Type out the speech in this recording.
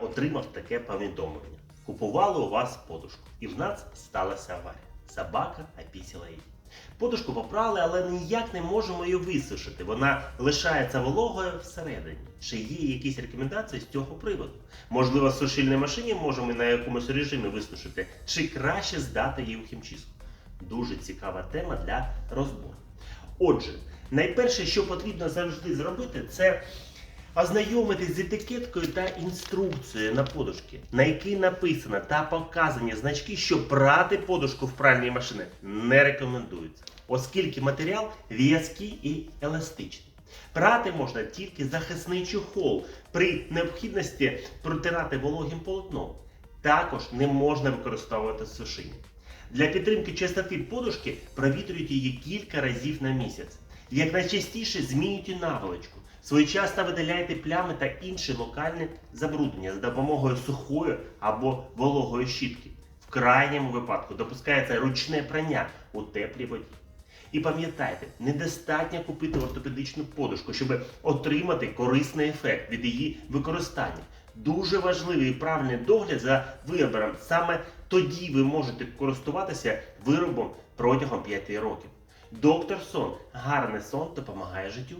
отримав таке повідомлення. Купували у вас подушку, і в нас сталася аварія. Собака опісила її. Подушку попрали, але ніяк не можемо її висушити. Вона лишається вологою всередині. Чи є якісь рекомендації з цього приводу? Можливо, в сушильній машині можемо на якомусь режимі висушити, чи краще здати її у хімчистку? Дуже цікава тема для розбору. Отже, найперше, що потрібно завжди зробити, це ознайомитись з етикеткою та інструкцією на подушки, на якій написано та показані значки, що прати подушку в пральній машині не рекомендується, оскільки матеріал в'язкий і еластичний. Прати можна тільки захисний чохол при необхідності протирати вологим полотном. Також не можна використовувати сушіння. Для підтримки чистоти подушки провітрюйте її кілька разів на місяць. Як найчастіше змінюйте наволочку. Своєчасно видаляйте плями та інші локальні забруднення за допомогою сухої або вологої щітки. В крайньому випадку допускається ручне прання у теплій воді. І пам'ятайте, недостатньо купити ортопедичну подушку, щоб отримати корисний ефект від її використання. Дуже важливий і правильний догляд за виробом. Саме тоді ви можете користуватися виробом протягом 5 років. Доктор Сон. Гарний сон допомагає життю.